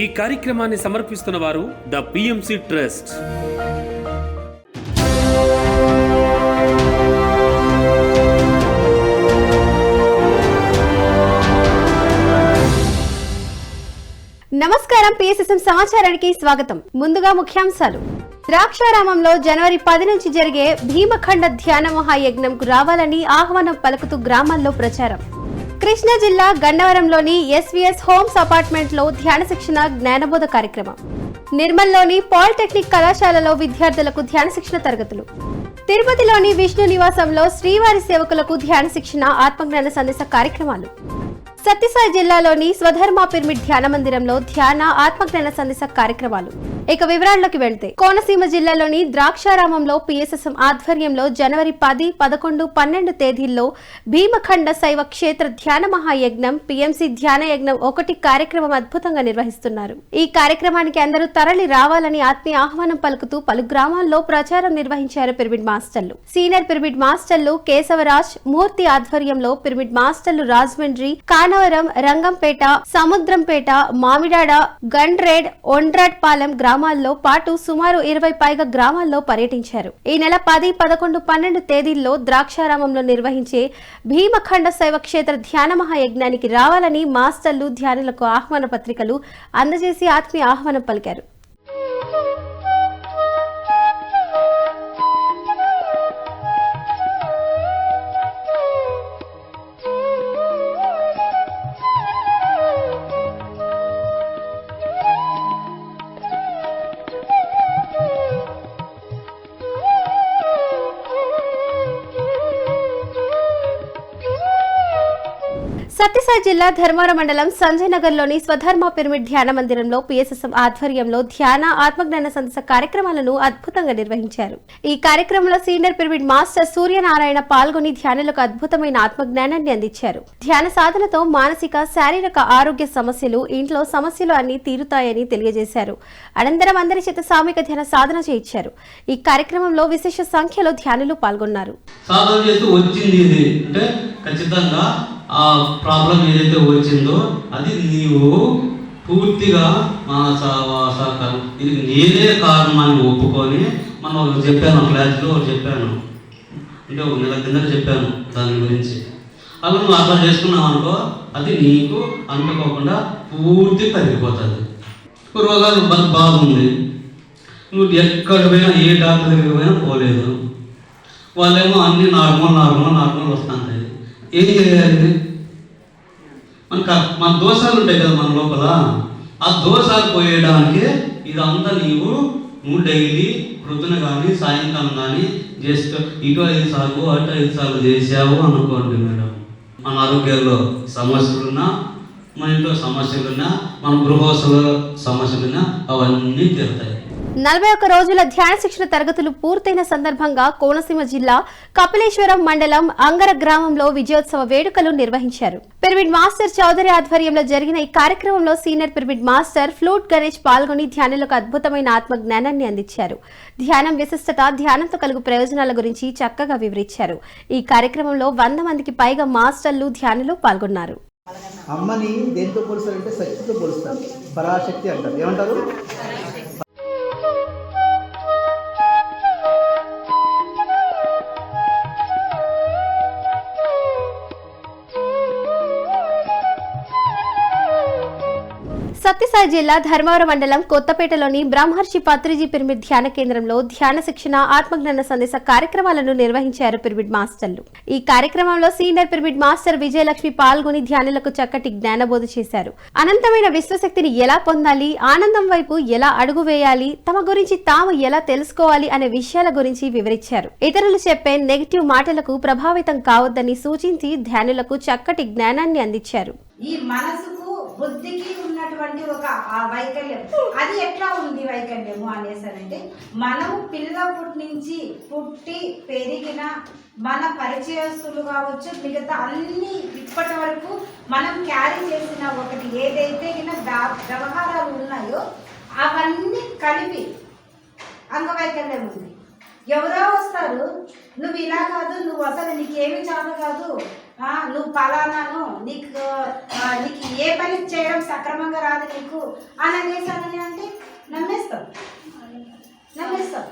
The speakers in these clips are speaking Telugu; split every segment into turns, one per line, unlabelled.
ఈ కార్యక్రమాన్ని సమర్పిస్తున్న వారు ద పిఎంసి ట్రస్ట్
నమస్కారం పిఎస్ఎస్ఎం సమాచారానికి స్వాగతం. ముందుగా ముఖ్యాంశాలు. ద్రాక్షారామంలో జనవరి పది నుంచి జరిగే భీమఖండ ధ్యాన మహాయజ్ఞంకు రావాలని ఆహ్వానం పలుకుతూ గ్రామాల్లో ప్రచారం. కృష్ణా జిల్లా గన్నవరంలోని ఎస్వీఎస్ హోమ్స్ అపార్ట్మెంట్లో ధ్యాన శిక్షణ జ్ఞానబోధ కార్యక్రమం. నిర్మల్లోని పాలిటెక్నిక్ కళాశాలలో విద్యార్థులకు ధ్యాన శిక్షణ తరగతులు. తిరుపతిలోని విష్ణు నివాసంలో శ్రీవారి సేవకులకు ధ్యాన శిక్షణ ఆత్మజ్ఞాన సందేశ కార్యక్రమాలు. సత్యసాయి జిల్లాలోని స్వధర్మ పిరమిడ్ ధ్యాన మందిరంలో ధ్యాన ఆత్మజ్ఞాన సందేశ కార్యక్రమాలు. ఇక వివరాల్లోకి వెళ్తే కోనసీమ జిల్లాలోని ద్రాక్షారామంలో పిఎస్ఎస్ఎం ఆధ్వర్యంలో జనవరి పది పదకొండు పన్నెండు తేదీల్లో భీమఖండ శైవ క్షేత్ర ధ్యాన మహాయజ్ఞం పిఎంసి ధ్యాన యజ్ఞం ఒకటి కార్యక్రమం అద్భుతంగా నిర్వహిస్తున్నారు. ఈ కార్యక్రమానికి అందరూ తరలి రావాలని ఆత్మీయ ఆహ్వానం పలుకుతూ పలు గ్రామాల్లో ప్రచారం నిర్వహించారు పిరమిడ్ మాస్టర్లు. సీనియర్ పిరమిడ్ మాస్టర్లు కేశవరాజ్ మూర్తి ఆధ్వర్యంలో పిరమిడ్ మాస్టర్లు రాజమండ్రి కానవరం రంగంపేట సముద్రంపేట మామిడాడ గండ్రేడ్ ఒండ్రాట్పాలెం గ్రామాల్లో పాటు సుమారు ఇరవై పైగా గ్రామాల్లో పర్యటించారు. ఈ నెల పది పదకొండు పన్నెండు తేదీల్లో ద్రాక్షారామంలో నిర్వహించే భీమఖండ శైవ క్షేత్ర ధ్యాన మహాయజ్ఞానికి రావాలని మాస్టర్లు ధ్యానులకు ఆహ్వాన పత్రికలు అందజేసి ఆత్మీయ ఆహ్వానం పలికారు. సత్యసాయి జిల్లా ధర్మారం మండలం సంజయనగర్లోని స్వధర్మ పిరమిడ్ ధ్యాన మందిరంలో పిఎస్ఎస్ఎం ఆధ్వర్యంలో ధ్యాన ఆత్మజ్ఞాన సందస కార్యక్రమాలను అద్భుతంగా నిర్వహించారు. ఈ కార్యక్రమంలో సీనియర్ పిరమిడ్ మాస్టర్ సూర్యనారాయణ పాల్గొని ధ్యానులకు అద్భుతమైన ఆత్మజ్ఞానాన్ని అందించారు. ధ్యాన సాధనతో మానసిక శారీరక ఆరోగ్య సమస్యలు ఇంట్లో సమస్యలు అన్ని తీరుతాయని తెలియజేశారు. అనంతరం అందరి చేత సామూహిక ధ్యాన సాధన చేయించారు. ఈ కార్యక్రమంలో విశేష సంఖ్యలో ధ్యానులు పాల్గొన్నారు.
సాధన చేస్తూ వచ్చింది అంటే ఖచ్చితంగా ఆ ప్రాబ్లం ఏదైతే వచ్చిందో అది నీవు పూర్తిగా మన వాస కర్మ ఇది నేనే కారణాన్ని ఒప్పుకొని మనం ఒకటి చెప్పాను క్లాస్లో ఒకటి చెప్పాను. అంటే ఒక నెల కింద చెప్పాను దాని గురించి. అలా నువ్వు అర్థం చేసుకున్నావు అనుకో అది నీకు అంటుకోకుండా పూర్తి తగ్గిపోతుంది రోగాలు బాగుంది. నువ్వు ఎక్కడ పోయినా ఏ డాక్టర్ దగ్గర పోయినా పోలేదు. వాళ్ళేమో అన్ని నార్మల్ నార్మల్ నార్మల్ వస్తుంటాయి. ఏం చేయాలి మన మన దోషాలు ఉంటాయి కదా మన లోపల. ఆ దోషాలు పోయేయడానికి ఇదంతా నీవు నువ్వు డైలీ ప్రొద్దున కానీ సాయంకాలం కానీ చేస్తూ ఇటు ఐదు సార్లు అటు ఐదు సార్లు చేసావు అనుకోండి మేడం. మన ఆరోగ్యంలో సమస్యలున్నా మన ఇంట్లో సమస్యలున్నా మన గృహోత్సవ సమస్యలున్నా అవన్నీ తీరుతాయి.
నలభై ఒక్క రోజుల ధ్యాన శిక్షణ తరగతులు పూర్తయిన సందర్భంగా కోనసీమ జిల్లా కపిలేశ్వరం మండలం అంగర గ్రామంలో విజయోత్సవ వేడుకలు నిర్వహించారు. పిరమిడ్ మాస్టర్ చౌదరి ఆధ్వర్యంలో జరిగిన ఈ కార్యక్రమంలో senior pyramid master flute Ganesh పాల్గొని ధ్యానులకు అద్భుతమైన ఆత్మ జ్ఞానాన్ని అందించారు. ధ్యానం విశిష్టత ధ్యానంతో కలుగు ప్రయోజనాల గురించి చక్కగా వివరించారు. ఈ కార్యక్రమంలో వంద మందికి పైగా మాస్టర్లు ధ్యానులు పాల్గొన్నారు.
అమ్మని దేంతో పోలుస్తారంటే శక్తితో పోలుస్తారు. పరాశక్తి అంటారు. ఏమంటారు?
సత్యసాయి జిల్లా ధర్మవరం మండలం కొత్తపేటలోని బ్రహ్మర్షి పత్రిజీ పిరమిడ్ ధ్యాన కేంద్రంలో ధ్యాన శిక్షణ ఆత్మజ్ఞాన సందేశ కార్యక్రమాలను నిర్వహించారు పిరమిడ్ మాస్టర్లు. ఈ కార్యక్రమంలో సీనియర్ పిరమిడ్ మాస్టర్ విజయలక్ష్మి పాల్గొని ధ్యానులకు చక్కటి జ్ఞానబోధ చేశారు. అనంతమైన విశ్వశక్తిని ఎలా పొందాలి ఆనందం వైపు ఎలా అడుగు వేయాలి తమ గురించి తాము ఎలా తెలుసుకోవాలి అనే విషయాల గురించి వివరించారు. ఇతరులు చెప్పే నెగిటివ్ మాటలకు ప్రభావితం కావద్దని సూచించి ధ్యానులకు చక్కటి జ్ఞానాన్ని అందించారు.
ఈ మనసు బుద్ధికి ఉన్నటువంటి ఒక వైకల్యం. అది ఎట్లా ఉంది వైకల్యము అనేసరంటే మనము పుట్టి నుంచి పుట్టి పెరిగిన మన పరిచయస్తులు కావచ్చు మిగతా అన్ని ఇప్పటి వరకు మనం క్యారీ చేసిన ఒకటి ఏదైతే వ్యవహారాలు ఉన్నాయో అవన్నీ కలిపి అంగవైకల్యం ఉంది. ఎవరో వస్తారు నువ్వు ఇలా కాదు నువ్వు అసలు నీకేమి చేత కాదు. నువ్వు పలానాను నీకు నీకు ఏ పని చేయడం సక్రమంగా రాదు నీకు. అని అనేసానని అంటే నమ్మేస్తావు. నమ్మేస్తావు.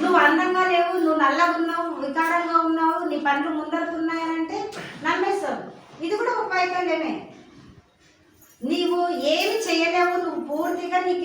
నువ్వు అందంగా లేవు నువ్వు నల్లగా ఉన్నావు వికారంగా ఉన్నావు నీ పనులు ముందరుకున్నాయని అంటే నమ్మేస్తావు. ఇది కూడా ఒక వైకల్యమే నీవు ఏమి చేయలేవు నువ్వు పూర్తిగా నీకు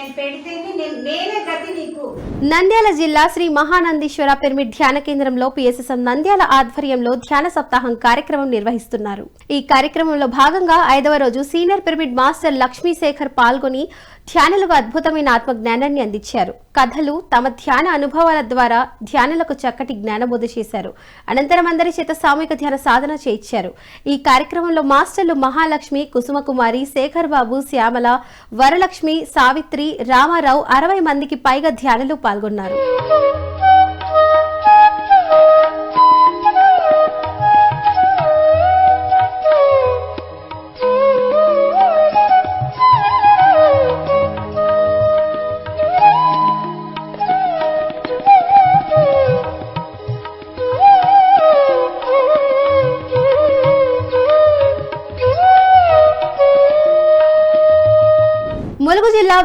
నేను పెడితేనే నేను నేనే గతి నీకు.
నంద్యాల జిల్లా శ్రీ మహానందీశ్వర పిరమిడ్ ధ్యాన కేంద్రంలో పిఎస్ఎస్ఎం నంద్యాల ఆధ్వర్యంలో ధ్యాన సప్తాహం కార్యక్రమం నిర్వహిస్తున్నారు. ఈ కార్యక్రమంలో భాగంగా ఐదవ రోజు senior pyramid master Lakshmi Shekhar పాల్గొని ధ్యానులకు అద్భుతమైన ఆత్మ జ్ఞానాన్ని అందించారు. కథలు తమ ధ్యాన అనుభవాల ద్వారా ధ్యానులకు చక్కటి జ్ఞానబోధ చేశారు. అనంతరం అందరి చేత సామూహిక ధ్యాన సాధన చేయించారు. ఈ కార్యక్రమంలో మాస్టర్లు మహాలక్ష్మి కుసుమకుమారి శేఖర్ బాబు శ్యామల వరలక్ష్మి సావిత్రి రామారావు అరవై మందికి పైగా ధ్యానులు పాల్గొన్నారు.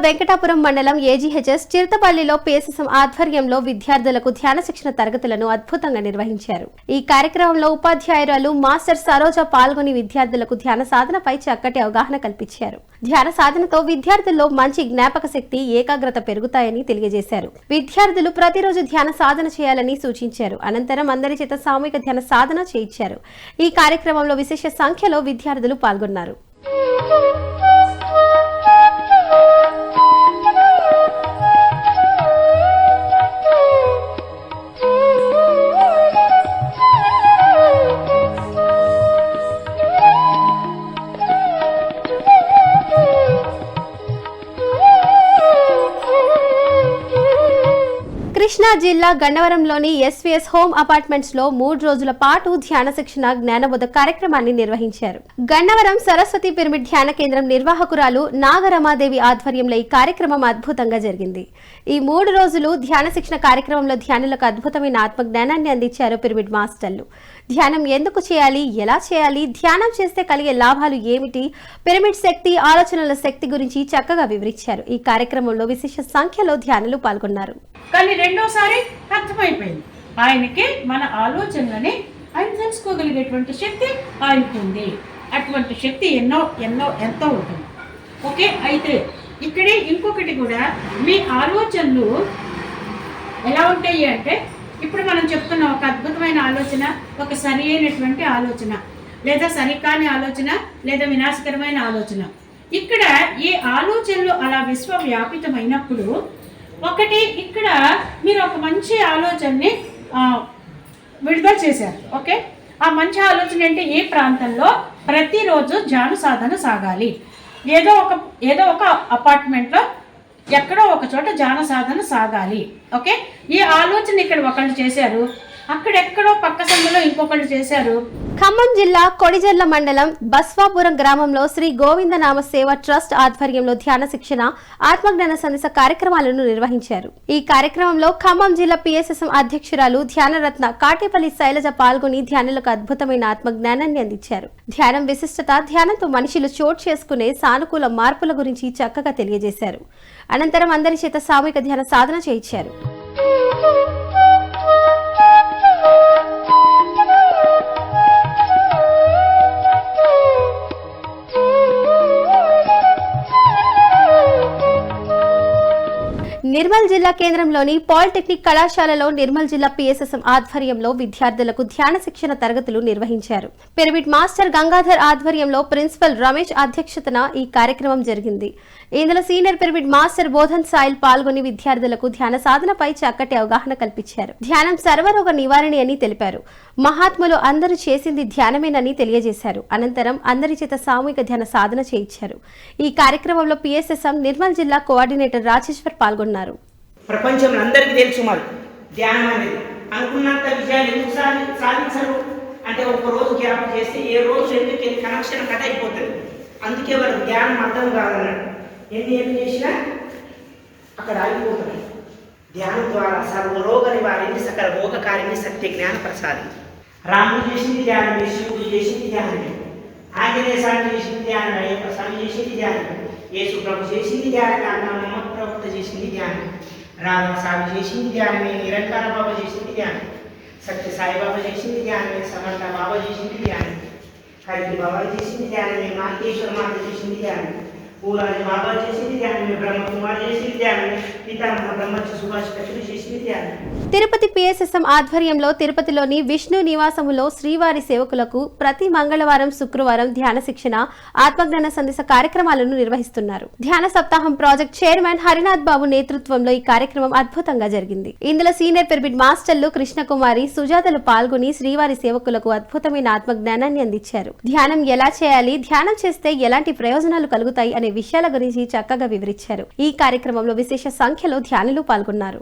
వెంకటాపురం మండలం ఏజీహెచ్ఎస్ చిరుతపల్లిలో పిఎస్ఎస్ఎం ఆధ్వర్యంలో విద్యార్థులకు ధ్యాన శిక్షణ తరగతులను అద్భుతంగా నిర్వహించారు. ఈ కార్యక్రమంలో ఉపాధ్యాయురాలు మాస్టర్ సరోజ పాల్గొని విద్యార్థులకు ధ్యాన సాధనపై చక్కటి అవగాహన కల్పించారు. ధ్యాన సాధనతో విద్యార్థుల్లో మంచి జ్ఞాపక శక్తి ఏకాగ్రత పెరుగుతాయని తెలియజేశారు. విద్యార్థులు ప్రతిరోజు ధ్యాన సాధన చేయాలని సూచించారు. అనంతరం అందరి చేత సామూహిక ధ్యాన సాధన చేయించారు. ఈ కార్యక్రమంలో విశేష సంఖ్యలో విద్యార్థులు పాల్గొన్నారు. జిల్లా గన్నవరంలోని ఎస్వీఎస్ హోమ్ అపార్ట్మెంట్స్లో మూడు రోజుల పాటు ధ్యాన శిక్షణ జ్ఞానబోధ కార్యక్రమాన్ని నిర్వహించారు. గన్నవరం సరస్వతి పిరమిడ్ ధ్యాన కేంద్రం నిర్వాహకురాలు నాగరమాదేవి ఆధ్వర్యంలో ఈ కార్యక్రమం అద్భుతంగా జరిగింది. ఈ మూడు రోజులు ధ్యాన శిక్షణ కార్యక్రమంలో ధ్యానులకు అద్భుతమైన ఆత్మ జ్ఞానాన్ని అందించారు పిరమిడ్ మాస్టర్లు. ధ్యానం ఎందుకు చేయాలి ఎలా చేయాలి ధ్యానం చేస్తే కలిగే లాభాలు ఏమిటి పిరమిడ్ శక్తి ఆలోచనల శక్తి గురించి చక్కగా వివరించారు. ఈ కార్యక్రమంలో విశేష సంఖ్యలో ధ్యానులు పాల్గొన్నారు.
కానీ రెండోసారి అర్థమైపోయింది. ఆయనకి మన ఆలోచనలని ఆయన తెలుసుకోగలిగేటువంటి శక్తి ఆయనకు ఉంది. అటువంటి శక్తి ఎన్నో ఎన్నో ఎంతో ఉంటుంది. ఓకే అయితే ఇక్కడే ఇంకొకటి కూడా మీ ఆలోచనలు ఎలా ఉంటాయి అంటే ఇప్పుడు మనం చెప్తున్న ఒక అద్భుతమైన ఆలోచన ఒక సరి అయినటువంటి ఆలోచన లేదా సరికాని ఆలోచన లేదా వినాశకరమైన ఆలోచన. ఇక్కడ ఈ ఆలోచనలు అలా విశ్వవ్యాపితమైనప్పుడు ఒకటి ఇక్కడ మీరు ఒక మంచి ఆలోచనని విడుదల చేశారు ఓకే? ఆ మంచి ఆలోచన అంటే ఏ ప్రాంతంలో ప్రతిరోజు ధ్యాన సాధన సాగాలి? ఏదో ఒక ఏదో ఒక అపార్ట్మెంట్లో ఎక్కడో ఒక చోట ధ్యాన సాధన సాగాలి ఓకే? ఈ ఆలోచన ఇక్కడ ఒకళ్ళు చేశారు. అక్కడెక్కడో పక్క సంఘంలో ఇంకొకళ్ళు చేశారు.
ఖమ్మం జిల్లా కొడిజర్ల మండలం బస్వాపురం గ్రామంలో శ్రీ గోవిందనామ సేవ ట్రస్ట్ ఆధ్వర్యంలో ధ్యాన శిక్షణ ఆత్మజ్ఞాన సందేశ కార్యక్రమాలను నిర్వహించారు. ఈ కార్యక్రమంలో ఖమ్మం జిల్లా పిఎస్ఎస్ఎం అధ్యక్షురాలు ధ్యానరత్న కాటేపల్లి శైలజ పాల్గొని ధ్యానులకు అద్భుతమైన ఆత్మజ్ఞానాన్ని అందించారు. ధ్యానం విశిష్టత ధ్యానంతో మనుషులు చోటు చేసుకునే సానుకూల మార్పుల గురించి చక్కగా తెలియజేశారు. అనంతరం అందరి చేత సామూహిక ధ్యాన సాధన చేయించారు. Oh. నిర్మల్ జిల్లా కేంద్రంలోని పాలిటెక్నిక్ కళాశాలలో నిర్మల్ జిల్లా పిఎస్ఎస్ఎం ఆధ్వర్యంలో విద్యార్థులకు ధ్యాన శిక్షణ తరగతులు నిర్వహించారు. పిరమిడ్ మాస్టర్ గంగాధర్ ఆధ్వర్యంలో ప్రిన్సిపల్ రమేష్ అధ్యక్షతన ఈ కార్యక్రమం జరిగింది. ఇందులో సీనియర్ పిరమిడ్ మాస్టర్ బోధన్ సాయిల్ పాల్గొని విద్యార్థులకు ధ్యాన సాధనపై చక్కటి అవగాహన కల్పించారు. ధ్యానం సర్వరోగ నివారణి అని తెలిపారు. మహాత్ములు అందరూ చేసింది ధ్యానమేనని తెలియజేశారు. అనంతరం అందరి చేత సామూహిక ధ్యాన సాధన చేయించారు. ఈ కార్యక్రమంలో పిఎస్ఎస్ఎం నిర్మల్ జిల్లా కోఆర్డినేటర్ రాజేశ్వర్ పాల్గొన్నారు.
ప్రపంచంలో అందరికీ తెలుసు మరి. ధ్యానం అనేది. అనుకున్నంత విజయాలు ఎందుకు సాధి సాధించరు? అంటే ఒక రోజు గ్యాప్ చేస్తే ఏ రోజు ఎందుకు కనెక్షన్ కట్ అయిపోతుంది అందుకే వాళ్ళకి ధ్యానం అర్థం కాదన్నాడు. ఎన్ని ఎన్ని చేసినా అక్కడ ఆగిపోతున్నాయి ధ్యానం ద్వారా సర్వరోగ నివారిణి సకల భోగకారిణి సత్య జ్ఞాన ప్రసాది. రాముడు చేసింది ధ్యానమే శివుడు చేసింది ధ్యానమే ఆంజనేయ స్వామి చేసింది ధ్యానమే అయ్యప్ప స్వామి చేసింది ధ్యానమే యేసు ప్రభు చేసింది ధ్యానమే అన్న మహమ్మద్ ప్రవక్త చేసింది ధ్యానమే రామ స్వామి చేసింది ధ్యానమే నిరంకార బాబా చేసింది ధ్యానమే సత్య సాయిబాబా చేసింది ధ్యానమే సమర్థ బాబా చేసింది ధ్యానమే హరి బాబా చేసింది ధ్యానమే మార్కేశ్వర మాత చేసింది ధ్యానమే పూరాజు బాబా చేసింది ధ్యానమే బ్రహ్మకుమార్ చేసింది ధ్యానమే పితామహ బ్రహ్మర్షి సుభాష్ కృష్ణుడు చేసింది ధ్యానమే
తిరుపతి పిఎస్ఎస్ఎం ఆధ్వర్యంలో తిరుపతిలోని విష్ణు నివాసములో శ్రీవారి సేవకులకు ప్రతి మంగళవారం శుక్రవారం ధ్యాన శిక్షణ ఆత్మజ్ఞాన సందేశ కార్యక్రమాలను నిర్వహిస్తున్నారు. ధ్యాన సప్తాహం ప్రాజెక్ట్ చైర్మన్ హరినాథ్ బాబు నేతృత్వంలో ఈ కార్యక్రమం అద్భుతంగా జరిగింది. ఇందులో సీనియర్ పిరమిడ్ మాస్టర్లు కృష్ణకుమారి సుజాతలు పాల్గొని శ్రీవారి సేవకులకు అద్భుతమైన ఆత్మజ్ఞానాన్ని అందించారు. ధ్యానం ఎలా చేయాలి ధ్యానం చేస్తే ఎలాంటి ప్రయోజనాలు కలుగుతాయి అనే విషయాల గురించి చక్కగా వివరించారు. ఈ కార్యక్రమంలో విశేష సంఖ్యలో ధ్యానులు పాల్గొన్నారు.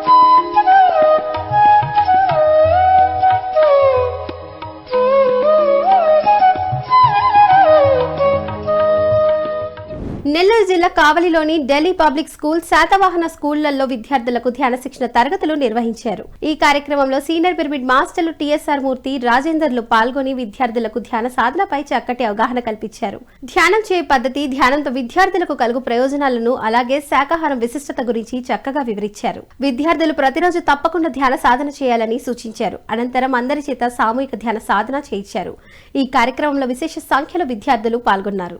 నెల్లూరు జిల్లా కావలిలోని ఢిల్లీ పబ్లిక్ స్కూల్ శాతవాహన స్కూళ్ళలో విద్యార్థులకు ధ్యాన శిక్షణ తరగతులు నిర్వహించారు. ఈ కార్యక్రమంలో సీనియర్ పిరమిడ్ మాస్టర్లు టిఎస్ఆర్ మూర్తి రాజేందర్లు పాల్గొని విద్యార్థులకు ధ్యాన సాధనపై చక్కటి అవగాహన కల్పించారు. ధ్యానం చేయ పద్ధతి ధ్యానంతో విద్యార్థులకు కలుగు ప్రయోజనాలను అలాగే శాకాహారం విశిష్టత గురించి చక్కగా వివరించారు. విద్యార్థులు ప్రతిరోజు తప్పకుండా ధ్యాన సాధన చేయాలని సూచించారు. అనంతరం అందరి చేత సామూహిక ధ్యాన సాధన చేయించారు. ఈ కార్యక్రమంలో విశేష సంఖ్యలో విద్యార్థులు పాల్గొన్నారు.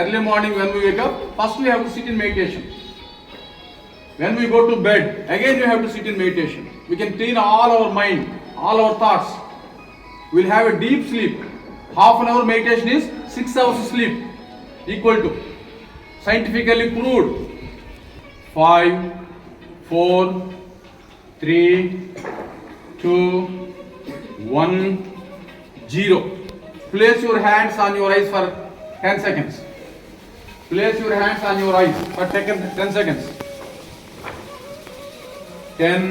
Early morning when we wake up, first we have to sit in meditation. When we go to bed, again we have to sit in meditation. We can clean all our mind, all our thoughts. We'll have a deep sleep. Half an hour meditation is six hours sleep, equal to scientifically proved. Five, four, three, two, one, zero. Place your hands on your eyes for 10 seconds. Place your hands on your eyes for 10 10 seconds. 10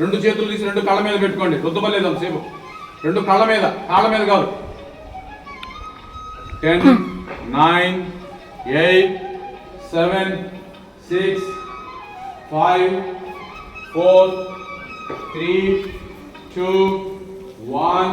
రెండు చేతులు తీసి రెండు కళ్ళ మీద పెట్టుకోండి. రుద్దబలేదు అంతసేపు రెండు కళ్ళ మీద కాళ్ళ మీద కాదు. Ten nine eight seven six five four three two one